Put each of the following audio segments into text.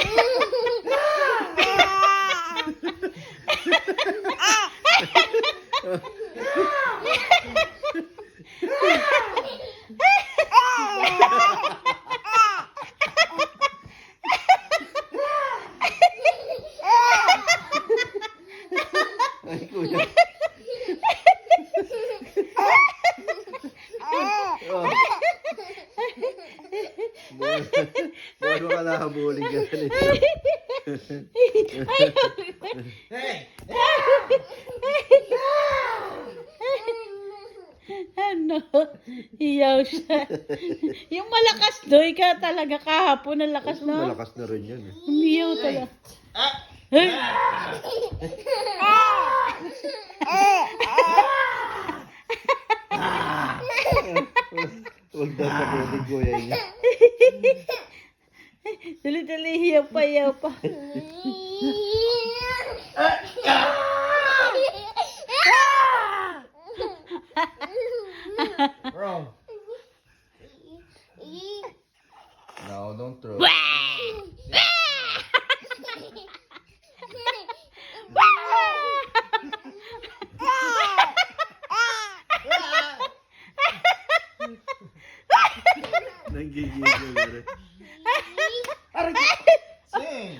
아이고야. 아, 어. 뭐야. Oh. Bago ka nakabuling ka ganito. Ano? Iyaw siya. yung malakas doy ka talaga kahapon ang lakas no? Malakas na rin yan. eh. Umiyaw talaga. Hey! Huwag daw sabihin kuya niya. Dali-dali, hiyaw pa, hiyaw pa. Bro. No, don't throw. Nanggigigil na rin. Sing.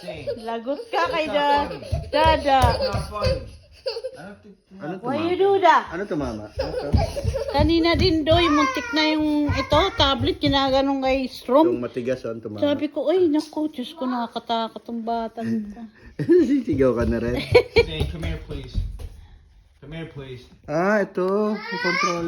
Sing. Lagot ka kay da. Dada. Think. Ano Why tumama? you do that? Ano tumama? Ano to? Kanina din doy, muntik na yung ito, tablet, ginaganong kay Yung Strom. matigas oh, ang tumama. Sabi ko, ay, naku, Diyos ko, nakakatakot ang ito. Sisigaw ka na rin. Sing, come here, please. Come here, please. Ah, ito. Yung controller.